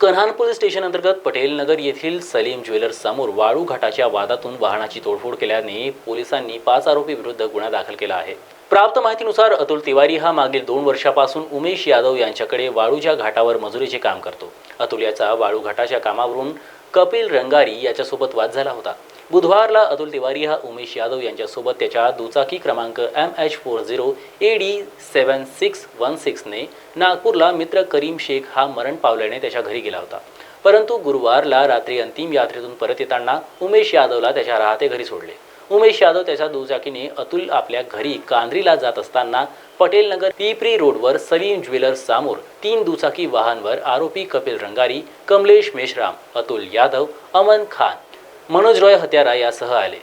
Kanhan police station अंतर्गत पटेल नगर येथील Salim jewellers समोर वाळू घाटाच्या वादातून वाहनाची तोडफोड केल्याने पोलिसांनी पाच आरोपी विरुद्ध गुन्हा दाखल केला आहे. प्राप्त माहितीनुसार अतुल तिवारी हा मागील दोन वर्षापासून उमेश यादव यांच्याकडे वाळूच्या घाटावर मजुरीचे काम करतो. अतुल याचा वाळू घाटाच्या कामावरून कपिल रंगारी याच्यासोबत वाद झाला होता. बुधवारला अतुल तिवारी हा उमेश यादव यांच्यासोबत त्याच्या दुचाकी क्रमांक M H four zero A D seven six one सिक्सने नागपूरला मित्र करीम शेख हा मरण पावल्याने त्याच्या घरी गेला होता. परंतु गुरुवारला रात्री अंतिम यात्रेतून परत येताना उमेश यादवला त्याच्या राहते घरी सोडले. उमेश यादव त्याच्या दुचाकीने अतुल आपल्या घरी कांद्रीला जात असताना पटेल नगर पिपरी रोडवर सलीम ज्वेलर्स समोर तीन दुचाकी वाहनवर आरोपी कपिल रंगारी कमलेश मेश्राम अतुल यादव अमन खान मनोज रॉय हत्यारा यासह आले.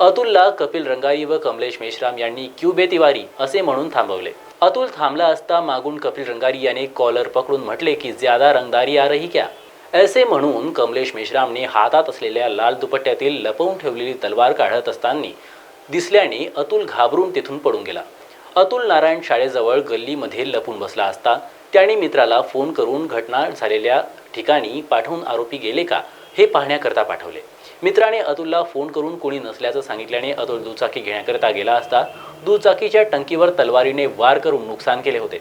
अतुलला कपिल रंगारी व कमलेश मेश्राम यांनी क्यूबे तिवारी असे म्हणून थांबवले. अतुल थांबला असता मागून कपिल रंगारी याने कॉलर पकडून म्हटले की ज्यादा रंगदारी आ रही क्या? असे म्हणून कमलेश मेश्रामने हातात असलेल्या लाल दुपट्ट्यातील लपवून ठेवलेली तलवार काढत असताना दिसल्याने अतुल घाबरून तिथून पडून गेला. अतुल नारायण शाळेजवळ गल्लीमध्ये लपून बसला असता त्याने मित्राला फोन करून घटना झालेल्या ठिकाणी पाठवून आरोपी गेले का? हे पाहण्याकरता पाठवले. मित्राने अतुलला फोन करून कोणी नसल्याचं सांगितल्याने अतुल दुचाकी घेण्याकरता गेला असता दुचाकीच्या टंकीवर तलवारीने वार करून नुकसान केले होते.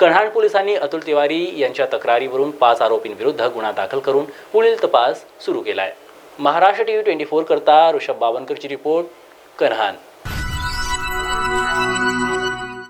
कन्हाड पोलिसांनी अतुल तिवारी यांच्या तक्रारीवरून पाच आरोपींविरुद्ध गुन्हा दाखल करून पुढील तपास सुरू केला आहे Maharashtra T V twenty four करता ऋषभ बावनकरची रिपोर्ट कन्हान.